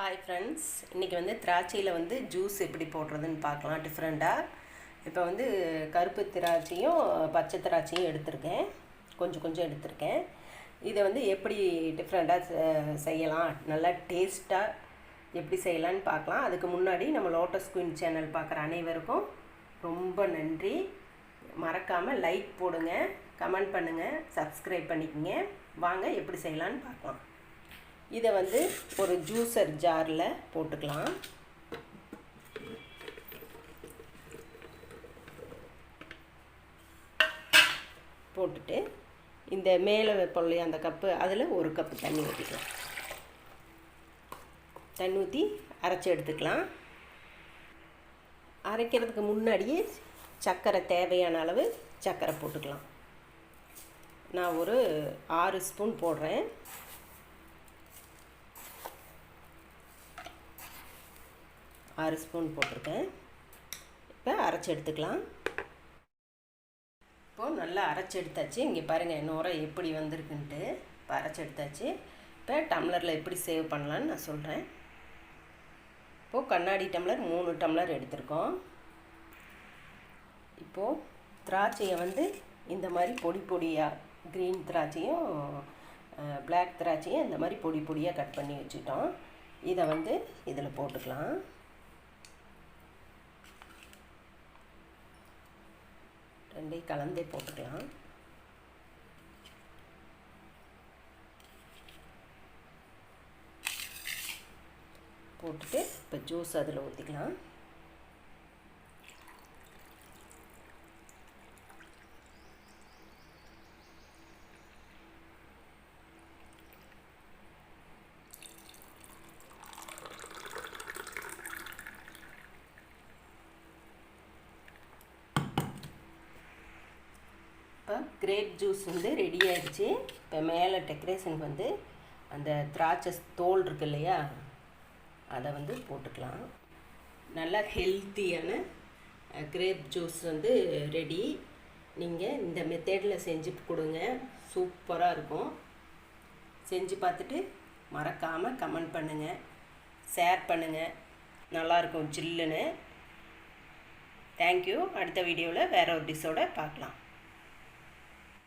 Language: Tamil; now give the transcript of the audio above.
ஹாய் ஃப்ரெண்ட்ஸ் இன்றைக்கி வந்து திராட்சையில் வந்து ஜூஸ் எப்படி போடுறதுன்னு பார்க்கலாம். டிஃப்ரெண்ட்டாக இப்போ வந்து கருப்பு திராட்சையும் பச்சை திராட்சையும் எடுத்திருக்கேன். கொஞ்சம் கொஞ்சம் எடுத்திருக்கேன். இதை வந்து எப்படி டிஃப்ரெண்ட்டாக செய்யலாம்? நல்லா டேஸ்ட்டாக எப்படி செய்யலான்னு பார்க்கலாம். அதுக்கு முன்னாடி நம்ம லோட்டஸ் குயின் சேனல் பார்க்குற அனைவருக்கும் ரொம்ப நன்றி. மறக்காமல் லைக் போடுங்க கமெண்ட் பண்ணுங்கள் சப்ஸ்கிரைப் பண்ணிக்கோங்க. வாங்க எப்படி செய்யலான்னு பார்க்கலாம். இதை வந்து ஒரு ஜூஸர் ஜாரில் போட்டுக்கலாம். போட்டுட்டு இந்த மேலே வைப்போம் இல்லையா அந்த கப்பு அதில் ஒரு கப்பு தண்ணி ஊற்றிக்கலாம். தண்ணி ஊற்றி அரைச்சி எடுத்துக்கலாம். அரைக்கிறதுக்கு முன்னாடியே சர்க்கரை தேவையான அளவு சர்க்கரை போட்டுக்கலாம். நான் ஒரு ஆறு ஸ்பூன் போடுறேன். ஆறு ஸ்பூன் போட்டிருக்கேன். இப்போ அரைச்சி எடுத்துக்கலாம். இப்போது நல்லா அரைச்சி எடுத்தாச்சு. இங்கே பாருங்கள் இன்னொரு எப்படி வந்திருக்குன்ட்டு. இப்போ அரைச்சி எடுத்தாச்சு. இப்போ டம்ளரில் எப்படி சேவ் பண்ணலான்னு நான் சொல்கிறேன் இப்போது கண்ணாடி டம்ளர் மூணு டம்ளர் எடுத்திருக்கோம். இப்போது திராட்சையை வந்து இந்த மாதிரி பொடி பொடியாக க்ரீன் திராட்சையும் பிளாக் திராட்சையும் இந்த மாதிரி பொடி பொடியாக கட் பண்ணி வச்சுட்டோம். இதை வந்து இதில் போட்டுக்கலாம். அப்படியே கலந்தே போட்டுக்கலாம். போட்டுட்டு இப்போ ஜூஸ் அதில் ஊற்றிக்கலாம் இப்போ கிரேப் ஜூஸ் வந்து ரெடி ஆகிடுச்சு இப்போ மேலே டெக்கரேஷனுக்கு வந்து அந்த திராட்சை தோல் இருக்கு இல்லையா? அதை வந்து போட்டுக்கலாம். நல்லா ஹெல்த்தியான கிரேப் ஜூஸ் வந்து ரெடி. நீங்கள் இந்த மெத்தேடில் செஞ்சு கொடுங்க. சூப்பராக இருக்கும். செஞ்சு பார்த்துட்டு மறக்காமல் கமெண்ட் பண்ணுங்கள் ஷேர் பண்ணுங்கள் நல்லாயிருக்கும் ஜில்லுன்னு. தேங்க்யூ அடுத்த வீடியோவில் வேறு ஒரு டிஷ்ஷோட பார்க்கலாம்.